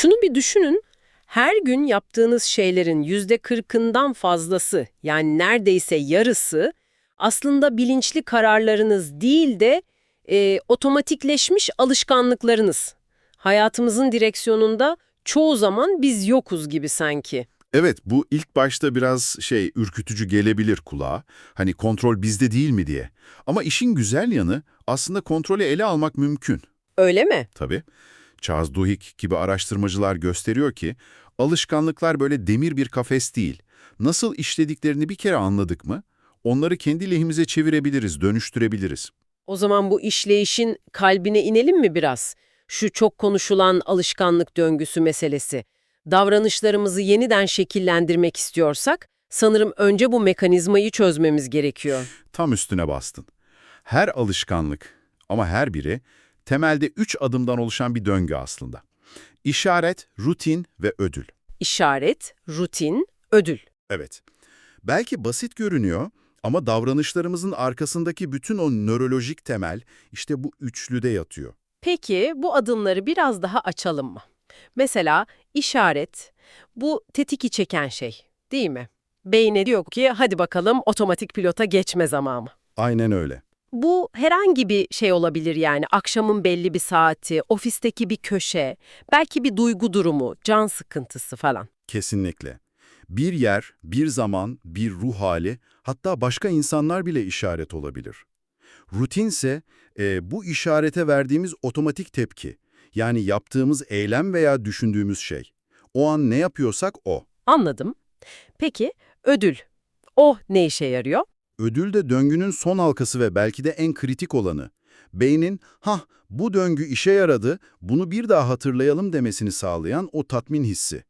Şunu bir düşünün. Her gün yaptığınız şeylerin yüzde kırkından fazlası yani neredeyse yarısı aslında bilinçli kararlarınız değil de e, otomatikleşmiş alışkanlıklarınız. Hayatımızın direksiyonunda çoğu zaman biz yokuz gibi sanki. Evet, bu ilk başta biraz şey ürkütücü gelebilir kulağa. Hani kontrol bizde değil mi diye. Ama işin güzel yanı aslında kontrolü ele almak mümkün. Öyle mi? Tabii. Charles Duhigg gibi araştırmacılar gösteriyor ki alışkanlıklar böyle demir bir kafes değil. Nasıl işlediklerini bir kere anladık mı onları kendi lehimize çevirebiliriz, dönüştürebiliriz. O zaman bu işleyişin kalbine inelim mi biraz? Şu çok konuşulan alışkanlık döngüsü meselesi. Davranışlarımızı yeniden şekillendirmek istiyorsak, sanırım önce bu mekanizmayı çözmemiz gerekiyor. Tam üstüne bastın. Her alışkanlık ama her biri temelde üç adımdan oluşan bir döngü aslında. İşaret, rutin ve ödül. İşaret, rutin, ödül. Evet. Belki basit görünüyor ama davranışlarımızın arkasındaki bütün o nörolojik temel işte bu üçlüde yatıyor. Peki bu adımları biraz daha açalım mı? Mesela işaret, bu tetiki çeken şey, değil mi? Beyne diyor ki hadi bakalım otomatik pilota geçme zamanı. Aynen öyle. Bu herhangi bir şey olabilir yani akşamın belli bir saati, ofisteki bir köşe, belki bir duygu durumu, can sıkıntısı falan. Kesinlikle. Bir yer, bir zaman, bir ruh hali, hatta başka insanlar bile işaret olabilir. Rutinse e, bu işarete verdiğimiz otomatik tepki. Yani yaptığımız eylem veya düşündüğümüz şey. O an ne yapıyorsak o. Anladım. Peki ödül, o ne işe yarıyor? Ödül de döngünün son halkası ve belki de en kritik olanı. Beynin, ha bu döngü işe yaradı, bunu bir daha hatırlayalım demesini sağlayan o tatmin hissi.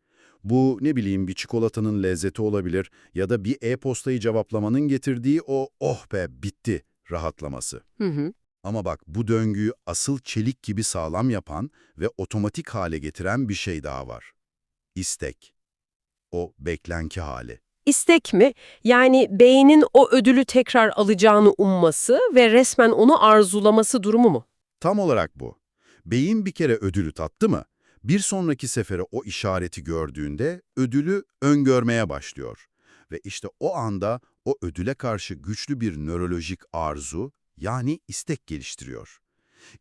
Bu ne bileyim bir çikolatanın lezzeti olabilir ya da bir e-postayı cevaplamanın getirdiği o oh be bitti rahatlaması. Hı hı. Ama bak bu döngüyü asıl çelik gibi sağlam yapan ve otomatik hale getiren bir şey daha var. İstek. O beklenki hali. İstek mi? Yani beynin o ödülü tekrar alacağını umması ve resmen onu arzulaması durumu mu? Tam olarak bu. Beyin bir kere ödülü tattı mı, bir sonraki sefere o işareti gördüğünde ödülü öngörmeye başlıyor. Ve işte o anda o ödüle karşı güçlü bir nörolojik arzu yani istek geliştiriyor.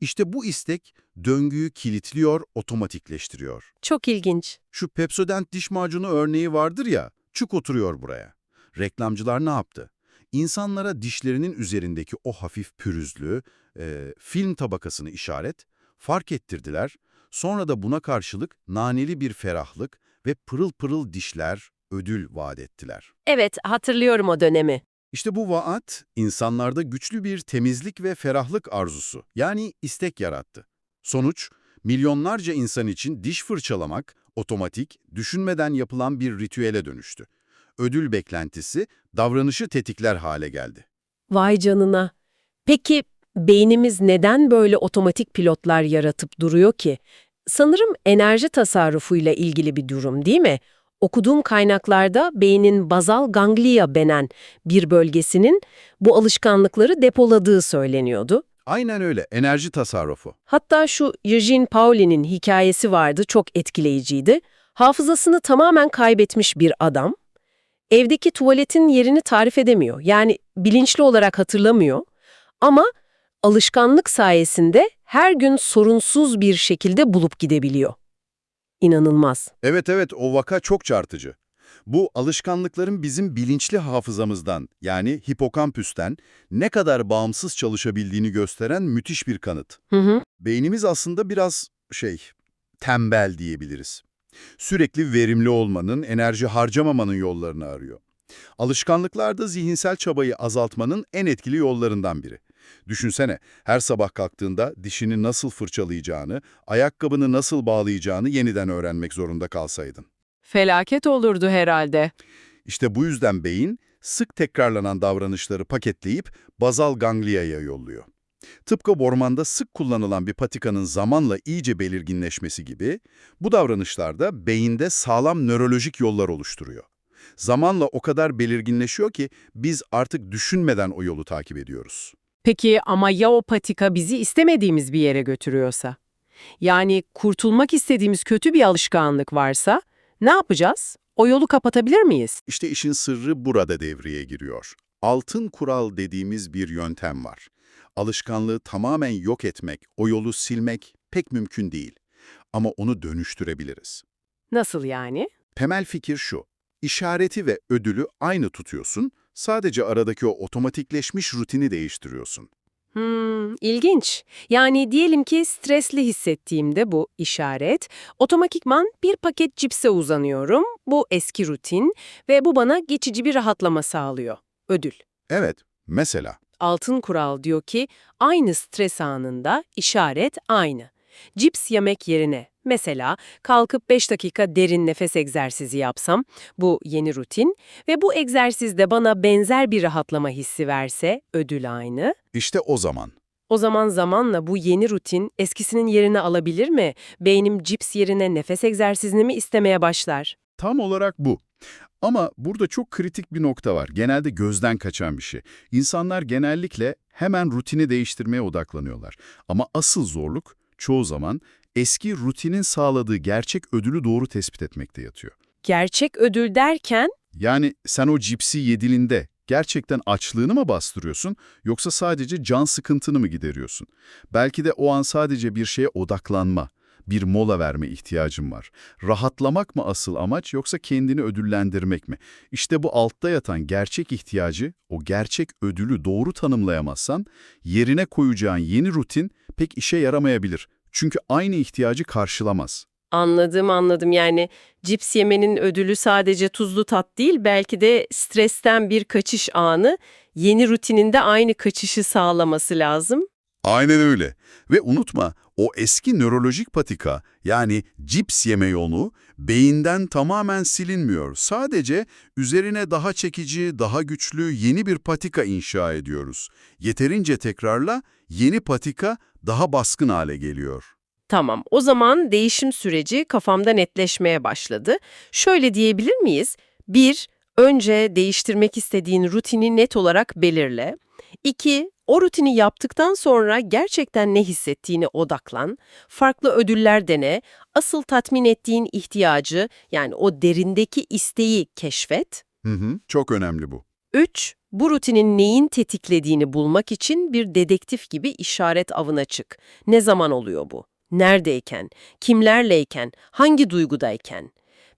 İşte bu istek döngüyü kilitliyor, otomatikleştiriyor. Çok ilginç. Şu Pepsodent diş macunu örneği vardır ya, çuk oturuyor buraya. Reklamcılar ne yaptı? İnsanlara dişlerinin üzerindeki o hafif pürüzlü, e, film tabakasını işaret, fark ettirdiler. Sonra da buna karşılık naneli bir ferahlık ve pırıl pırıl dişler, ödül vaat ettiler. Evet, hatırlıyorum o dönemi. İşte bu vaat, insanlarda güçlü bir temizlik ve ferahlık arzusu, yani istek yarattı. Sonuç, milyonlarca insan için diş fırçalamak, otomatik, düşünmeden yapılan bir ritüele dönüştü. Ödül beklentisi, davranışı tetikler hale geldi. Vay canına. Peki beynimiz neden böyle otomatik pilotlar yaratıp duruyor ki? Sanırım enerji tasarrufuyla ilgili bir durum değil mi? Okuduğum kaynaklarda beynin bazal ganglia denen bir bölgesinin bu alışkanlıkları depoladığı söyleniyordu. Aynen öyle, enerji tasarrufu. Hatta şu Eugene Pauli'nin hikayesi vardı, çok etkileyiciydi. Hafızasını tamamen kaybetmiş bir adam, evdeki tuvaletin yerini tarif edemiyor. Yani bilinçli olarak hatırlamıyor ama alışkanlık sayesinde her gün sorunsuz bir şekilde bulup gidebiliyor. İnanılmaz. Evet evet, o vaka çok çarpıcı. Bu alışkanlıkların bizim bilinçli hafızamızdan yani hipokampüsten ne kadar bağımsız çalışabildiğini gösteren müthiş bir kanıt. Hı hı. Beynimiz aslında biraz şey, tembel diyebiliriz. Sürekli verimli olmanın, enerji harcamamanın yollarını arıyor. Alışkanlıklar da zihinsel çabayı azaltmanın en etkili yollarından biri. Düşünsene, her sabah kalktığında dişini nasıl fırçalayacağını, ayakkabını nasıl bağlayacağını yeniden öğrenmek zorunda kalsaydın. Felaket olurdu herhalde. İşte bu yüzden beyin, sık tekrarlanan davranışları paketleyip bazal ganglia'ya yolluyor. Tıpkı ormanda sık kullanılan bir patikanın zamanla iyice belirginleşmesi gibi, bu davranışlar da beyinde sağlam nörolojik yollar oluşturuyor. Zamanla o kadar belirginleşiyor ki biz artık düşünmeden o yolu takip ediyoruz. Peki ama ya o patika bizi istemediğimiz bir yere götürüyorsa? Yani kurtulmak istediğimiz kötü bir alışkanlık varsa ne yapacağız? O yolu kapatabilir miyiz? İşte işin sırrı burada devreye giriyor. Altın kural dediğimiz bir yöntem var. Alışkanlığı tamamen yok etmek, o yolu silmek pek mümkün değil. Ama onu dönüştürebiliriz. Nasıl yani? Temel fikir şu. İşareti ve ödülü aynı tutuyorsun, sadece aradaki o otomatikleşmiş rutini değiştiriyorsun. Hmm, ilginç. Yani diyelim ki stresli hissettiğimde bu işaret, otomatikman bir paket cipse uzanıyorum, bu eski rutin ve bu bana geçici bir rahatlama sağlıyor. Ödül. Evet, mesela Altın kural diyor ki aynı stres anında işaret aynı. Cips yemek yerine mesela kalkıp 5 dakika derin nefes egzersizi yapsam bu yeni rutin ve bu egzersizde bana benzer bir rahatlama hissi verse ödül aynı. işte o zaman. O zaman zamanla bu yeni rutin eskisinin yerini alabilir mi? Beynim cips yerine nefes egzersizini mi istemeye başlar? Tam olarak bu. Ama burada çok kritik bir nokta var. Genelde gözden kaçan bir şey. İnsanlar genellikle hemen rutini değiştirmeye odaklanıyorlar. Ama asıl zorluk çoğu zaman eski rutinin sağladığı gerçek ödülü doğru tespit etmekte yatıyor. Gerçek ödül derken Yani sen o cipsi yedilinde gerçekten açlığını mı bastırıyorsun yoksa sadece can sıkıntını mı gideriyorsun? Belki de o an sadece bir şeye odaklanma, bir mola verme ihtiyacın var. Rahatlamak mı asıl amaç yoksa kendini ödüllendirmek mi? İşte bu altta yatan gerçek ihtiyacı, o gerçek ödülü doğru tanımlayamazsan yerine koyacağın yeni rutin pek işe yaramayabilir. Çünkü aynı ihtiyacı karşılamaz. Anladım anladım yani cips yemenin ödülü sadece tuzlu tat değil belki de stresten bir kaçış anı yeni rutininde aynı kaçışı sağlaması lazım. Aynen öyle. Ve unutma, o eski nörolojik patika yani cips yeme yolu beyinden tamamen silinmiyor. Sadece üzerine daha çekici, daha güçlü yeni bir patika inşa ediyoruz. Yeterince tekrarla yeni patika daha baskın hale geliyor. Tamam o zaman değişim süreci kafamda netleşmeye başladı. Şöyle diyebilir miyiz? 1. Önce değiştirmek istediğin rutini net olarak belirle. 2. O rutini yaptıktan sonra gerçekten ne hissettiğine odaklan. Farklı ödüller dene. Asıl tatmin ettiğin ihtiyacı yani o derindeki isteği keşfet. Hı hı, çok önemli bu. 3. Bu rutinin neyin tetiklediğini bulmak için bir dedektif gibi işaret avına çık. Ne zaman oluyor bu? Neredeyken? Kimlerleyken? Hangi duygudayken?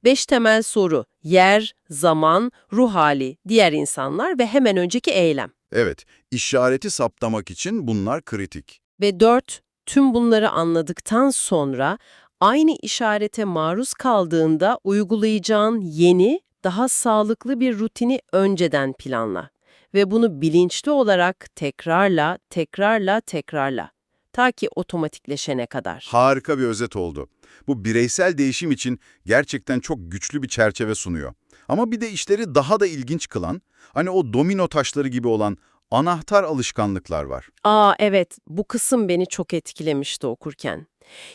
5 temel soru. Yer, zaman, ruh hali, diğer insanlar ve hemen önceki eylem. Evet, işareti saptamak için bunlar kritik. Ve 4. Tüm bunları anladıktan sonra aynı işarete maruz kaldığında uygulayacağın yeni, daha sağlıklı bir rutini önceden planla. Ve bunu bilinçli olarak tekrarla, tekrarla, tekrarla. Ta ki otomatikleşene kadar. Harika bir özet oldu. Bu bireysel değişim için gerçekten çok güçlü bir çerçeve sunuyor. Ama bir de işleri daha da ilginç kılan, hani o domino taşları gibi olan anahtar alışkanlıklar var. Aa evet, bu kısım beni çok etkilemişti okurken.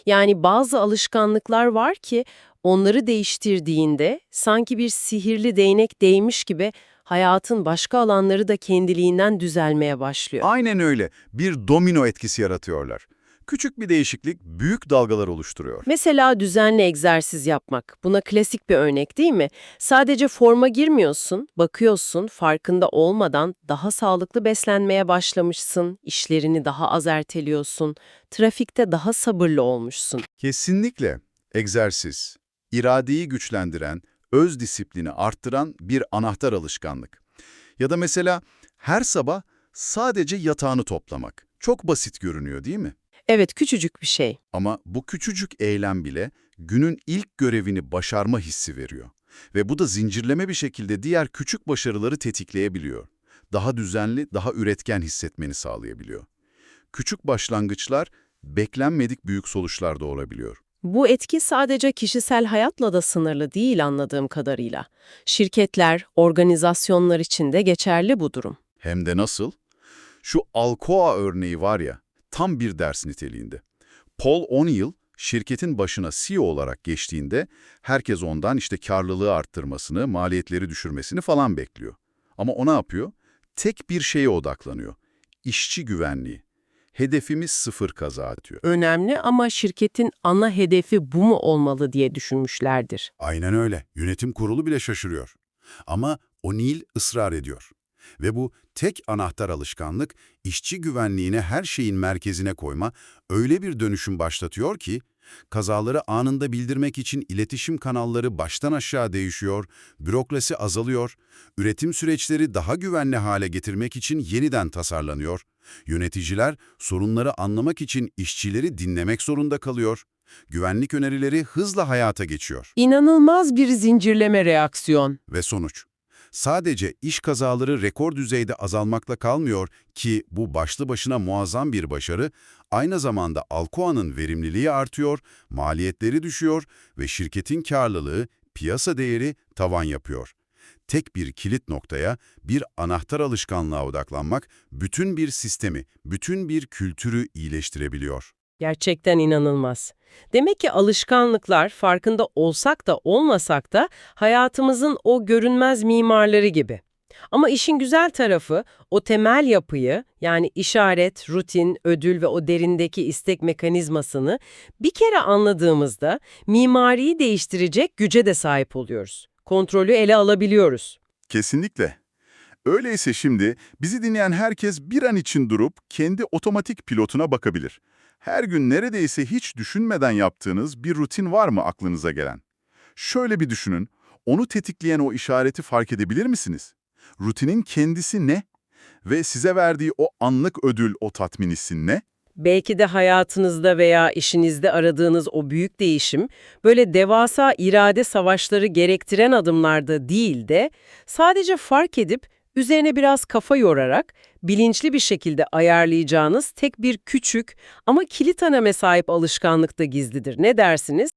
Yani bazı alışkanlıklar var ki onları değiştirdiğinde sanki bir sihirli değnek değmiş gibi hayatın başka alanları da kendiliğinden düzelmeye başlıyor. Aynen öyle. Bir domino etkisi yaratıyorlar. Küçük bir değişiklik büyük dalgalar oluşturuyor. Mesela düzenli egzersiz yapmak. Buna klasik bir örnek değil mi? Sadece forma girmiyorsun, bakıyorsun, farkında olmadan daha sağlıklı beslenmeye başlamışsın, işlerini daha az erteliyorsun, trafikte daha sabırlı olmuşsun. Kesinlikle egzersiz, iradeyi güçlendiren, öz disiplini arttıran bir anahtar alışkanlık. Ya da mesela her sabah sadece yatağını toplamak. Çok basit görünüyor değil mi? Evet, küçücük bir şey. Ama bu küçücük eylem bile günün ilk görevini başarma hissi veriyor. Ve bu da zincirleme bir şekilde diğer küçük başarıları tetikleyebiliyor. Daha düzenli, daha üretken hissetmeni sağlayabiliyor. Küçük başlangıçlar beklenmedik büyük sonuçlar doğurabiliyor. Bu etki sadece kişisel hayatla da sınırlı değil anladığım kadarıyla. Şirketler, organizasyonlar için de geçerli bu durum. Hem de nasıl? Şu Alcoa örneği var ya, tam bir ders niteliğinde. Paul O'Neill, şirketin başına CEO olarak geçtiğinde herkes ondan işte karlılığı arttırmasını, maliyetleri düşürmesini falan bekliyor. Ama o ne yapıyor? Tek bir şeye odaklanıyor. İşçi güvenliği. hedefimiz sıfır kaza diyor. Önemli ama şirketin ana hedefi bu mu olmalı diye düşünmüşlerdir. Aynen öyle. Yönetim kurulu bile şaşırıyor. Ama O'Neill ısrar ediyor. Ve bu tek anahtar alışkanlık, işçi güvenliğine her şeyin merkezine koyma, öyle bir dönüşüm başlatıyor ki, kazaları anında bildirmek için iletişim kanalları baştan aşağı değişiyor, bürokrasi azalıyor, üretim süreçleri daha güvenli hale getirmek için yeniden tasarlanıyor, yöneticiler sorunları anlamak için işçileri dinlemek zorunda kalıyor, güvenlik önerileri hızla hayata geçiyor. İnanılmaz bir zincirleme reaksiyon. Ve sonuç. Sadece iş kazaları rekor düzeyde azalmakla kalmıyor ki bu başlı başına muazzam bir başarı, aynı zamanda Alcoa'nın verimliliği artıyor, maliyetleri düşüyor ve şirketin karlılığı, piyasa değeri tavan yapıyor. Tek bir kilit noktaya, bir anahtar alışkanlığa odaklanmak, bütün bir sistemi, bütün bir kültürü iyileştirebiliyor. Gerçekten inanılmaz. Demek ki alışkanlıklar farkında olsak da olmasak da hayatımızın o görünmez mimarları gibi. Ama işin güzel tarafı o temel yapıyı yani işaret, rutin, ödül ve o derindeki istek mekanizmasını bir kere anladığımızda mimariyi değiştirecek güce de sahip oluyoruz. Kontrolü ele alabiliyoruz. Kesinlikle. Öyleyse şimdi bizi dinleyen herkes bir an için durup kendi otomatik pilotuna bakabilir. Her gün neredeyse hiç düşünmeden yaptığınız bir rutin var mı aklınıza gelen? Şöyle bir düşünün, onu tetikleyen o işareti fark edebilir misiniz? Rutinin kendisi ne? Ve size verdiği o anlık ödül, o tatmin hissi ne? Belki de hayatınızda veya işinizde aradığınız o büyük değişim böyle devasa irade savaşları gerektiren adımlarda değil de sadece fark edip üzerine biraz kafa yorarak bilinçli bir şekilde ayarlayacağınız tek bir küçük ama kilit öneme sahip alışkanlıkta gizlidir. Ne dersiniz?